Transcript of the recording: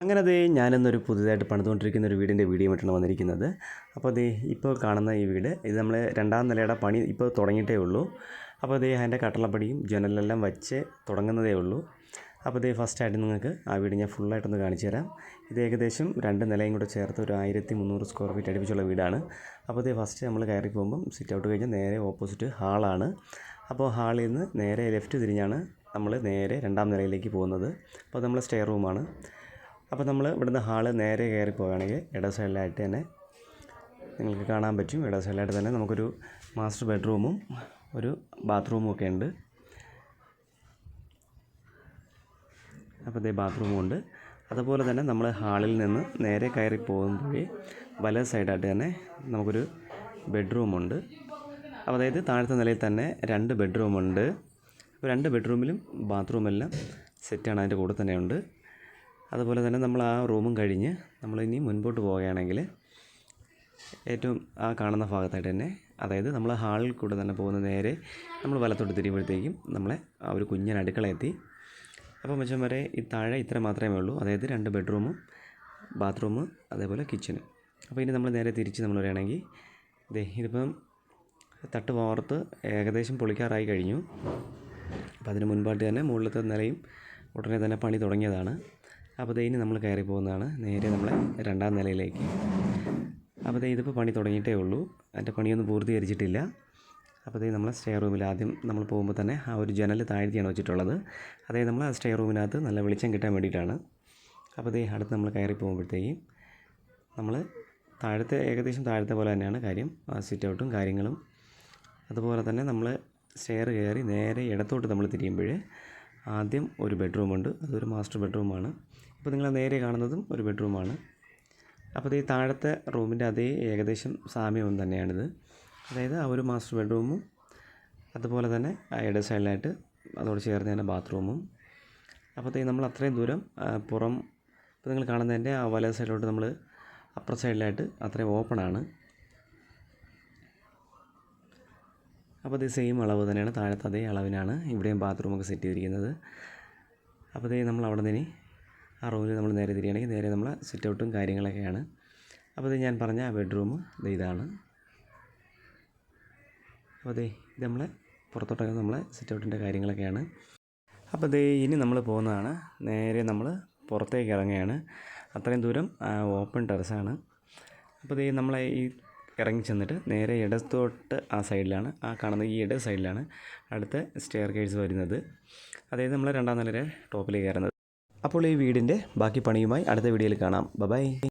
അങ്ങനെ അതേ ഞാനിന്നൊരു പുതിയതായിട്ട് പണിതുകൊണ്ടിരിക്കുന്ന ഒരു വീടിന്റെ വീഡിയോ ആയിട്ടാണ് വന്നിരിക്കുന്നത്. അപ്പോൾ അതേ ഇപ്പോൾ കാണുന്ന ഈ വീട് ഇത് നമ്മൾ രണ്ടാം നിലയുടെ പണി ഇപ്പോൾ തുടങ്ങിയിട്ടേ ഉള്ളൂ. അപ്പോൾ അതേ അതിന്റെ കട്ടളപ്പടിയും ജനലെല്ലാം വച്ച് തുടങ്ങുന്നതേ ഉള്ളൂ. അപ്പോൾ അതേ ഫസ്റ്റ് ആയിട്ട് നിങ്ങൾക്ക് ആ വീട് ഞാൻ ഫുള്ളായിട്ടൊന്ന് കാണിച്ചു തരാം. ഇത് ഏകദേശം രണ്ട് നിലയും കൂടെ ചേർത്ത് ഒരു ആയിരത്തി മുന്നൂറ് സ്ക്വയർ ഫീറ്റ് അടുപ്പിച്ചുള്ള വീടാണ്. അപ്പോൾ ഇതേ ഫസ്റ്റ് നമ്മൾ കയറി പോകുമ്പം സിറ്റ് ഔട്ട് കഴിഞ്ഞാൽ നേരെ ഓപ്പോസിറ്റ് ഹാളാണ്. അപ്പോൾ ഹാളിൽ നിന്ന് നേരെ ലെഫ്റ്റ് തിരിഞ്ഞാണ് നമ്മൾ നേരെ രണ്ടാം നിലയിലേക്ക് പോകുന്നത്. അപ്പോൾ നമ്മൾ സ്റ്റേ റൂമാണ്. അപ്പോൾ നമ്മൾ ഇവിടുന്ന് ഹാൾ നേരെ കയറി പോവുകയാണെങ്കിൽ ഇട സൈഡിലായിട്ട് തന്നെ നിങ്ങൾക്ക് കാണാൻ പറ്റും. ഇട സൈഡിലായിട്ട് തന്നെ നമുക്കൊരു മാസ്റ്റർ ബെഡ്റൂമും ഒരു ബാത്റൂമും ഒക്കെ ഉണ്ട്. അപ്പോൾ ഇതേ ബാത്റൂമും ഉണ്ട്. അതുപോലെ തന്നെ നമ്മൾ ഹാളിൽ നിന്ന് നേരെ കയറി പോകുമ്പോഴേ വല സൈഡായിട്ട് തന്നെ നമുക്കൊരു ബെഡ്റൂമുണ്ട് അപ്പോൾ അതായത് താഴത്തെ നിലയിൽ തന്നെ രണ്ട് ബെഡ്റൂമുണ്ട് അപ്പോൾ രണ്ട് ബെഡ്റൂമിലും ബാത്റൂമെല്ലാം സെറ്റാണ്. അതിന്റെ കൂടെ തന്നെ ഉണ്ട്. അതുപോലെ തന്നെ നമ്മൾ ആ റൂമും കഴിഞ്ഞ് നമ്മൾ ഇനി മുൻപോട്ട് പോവുകയാണെങ്കിൽ ഏറ്റവും ആ കാണുന്ന ഭാഗത്തായിട്ട് തന്നെ അതായത് നമ്മൾ ഹാളിൽ കൂടെ തന്നെ പോകുന്ന നേരെ നമ്മൾ വലത്തോട്ട് തിരിയുമ്പോഴത്തേക്കും നമ്മളെ ആ ഒരു കുഞ്ഞൻ അടുക്കള എത്തി. അപ്പോൾ മച്ചം വരെ ഈ താഴെ ഇത്ര മാത്രമേ ഉള്ളൂ. അതായത് രണ്ട് ബെഡ്റൂമും ബാത്റൂം അതേപോലെ കിച്ചന്. അപ്പോൾ ഇനി നമ്മൾ നേരെ തിരിച്ച് നമ്മൾ വരികയാണെങ്കിൽ ഇതേ ഇതിപ്പം തട്ട് വാർത്ത് ഏകദേശം പൊളിക്കാറായി കഴിഞ്ഞു. അപ്പോൾ അതിന് മുൻപായിട്ട് തന്നെ മുകളിലത്തെ നിലയും ഉടനെ തന്നെ പണി തുടങ്ങിയതാണ്. അപ്പോൾ ഇനി നമ്മൾ കയറി പോകുന്നതാണ്. നേരെ നമ്മളെ രണ്ടാം നിലയിലേക്ക്. അപ്പോൾ ദേ ഇതിപ്പോൾ പണി തുടങ്ങിയിട്ടേ ഉള്ളൂ. അതിന്റെ പണിയൊന്നും പൂർത്തീകരിച്ചിട്ടില്ല. അപ്പോൾ ദേ നമ്മളെ സ്റ്റേ റൂമിൽ ആദ്യം നമ്മൾ പോകുമ്പോൾ തന്നെ ആ ഒരു ജനൽ താഴ്ത്തിയാണ് വെച്ചിട്ടുള്ളത്. അതേ നമ്മൾ ആ സ്റ്റേ റൂമിനകത്ത് നല്ല വെളിച്ചം കിട്ടാൻ വേണ്ടിയിട്ടാണ്. അപ്പോൾ ദേ അടുത്ത് നമ്മൾ കയറി പോകുമ്പോഴത്തേക്കും നമ്മൾ താഴത്തെ ഏകദേശം താഴത്തെ പോലെ തന്നെയാണ് കാര്യം. സിറ്റ് ഔട്ടും കാര്യങ്ങളും. അതുപോലെ തന്നെ നമ്മൾ സ്റ്റെയർ കയറി നേരെ ഇടത്തോട്ട് നമ്മൾ തിരിയുമ്പോൾ ആദ്യം ഒരു ബെഡ്റൂം ബെഡ്റൂമുണ്ട് അതൊരു മാസ്റ്റർ ബെഡ്റൂമാണ് ഇപ്പോൾ നിങ്ങൾ നേരെ കാണുന്നതും ഒരു ബെഡ്റൂമാണ് അപ്പോൾ ഈ താഴത്തെ റൂമിന്റെ അതേ ഏകദേശം സാമ്യവും തന്നെയാണിത്. അതായത് ആ ഒരു മാസ്റ്റർ ബെഡ്റൂമും അതുപോലെ തന്നെ ഇട സൈഡിലായിട്ട് അതോട് ചേർന്ന് തന്നെ ബാത്റൂമും അപ്പോൾ നമ്മൾ അത്രയും ദൂരം പുറം ഇപ്പോൾ നിങ്ങൾ കാണുന്നതിന്റെ ആ വല സൈഡിലോട്ട് നമ്മൾ അപ്പുറ സൈഡിലായിട്ട് അത്രയും ഓപ്പണാണ് അപ്പോൾ ഇത് സെയിം അളവ് തന്നെയാണ്. താഴത്തെ അതേ അളവിനാണ് ഇവിടെയും ബാത്റൂമൊക്കെ സെറ്റ് ചെയ്തിരിക്കുന്നത്. അപ്പോൾ ഇതേ നമ്മൾ അവിടെ നിന്ന് ആ റൂമിൽ നമ്മൾ നേരെ തിരിയുകയാണെങ്കിൽ നേരെ നമ്മൾ സിറ്റ് ഔട്ടും കാര്യങ്ങളൊക്കെയാണ്. അപ്പോൾ ഇത് ഞാൻ പറഞ്ഞ ആ ബെഡ്റൂം ഇത് ഇതാണ്. അപ്പോൾ അതെ ഇത് നമ്മളെ പുറത്തോട്ടൊക്കെ നമ്മൾ സെറ്റ് ഔട്ടിന്റെ കാര്യങ്ങളൊക്കെയാണ്. അപ്പോൾ ദേ ഇനി നമ്മൾ പോകുന്നതാണ്. നേരെ നമ്മൾ പുറത്തേക്ക് ഇറങ്ങുകയാണ്. അത്രയും ദൂരം ഓപ്പൺ ടെറസാണ് അപ്പോൾ ദേ നമ്മളെ ഈ ഇറങ്ങി ചെന്നിട്ട് നേരെ ഇടത്തോട്ട് ആ സൈഡിലാണ് ആ കാണുന്ന ഈ ഇട സൈഡിലാണ് അടുത്ത സ്റ്റെയർ കേഴ്സ് വരുന്നത്. അതായത് നമ്മൾ രണ്ടാം നിലയുടെ ടോപ്പിലേക്ക് കയറുന്നത്. അപ്പോൾ ഈ വീടിന്റെ ബാക്കി പണിയുമായി അടുത്ത വീഡിയോയിൽ കാണാം. ബൈ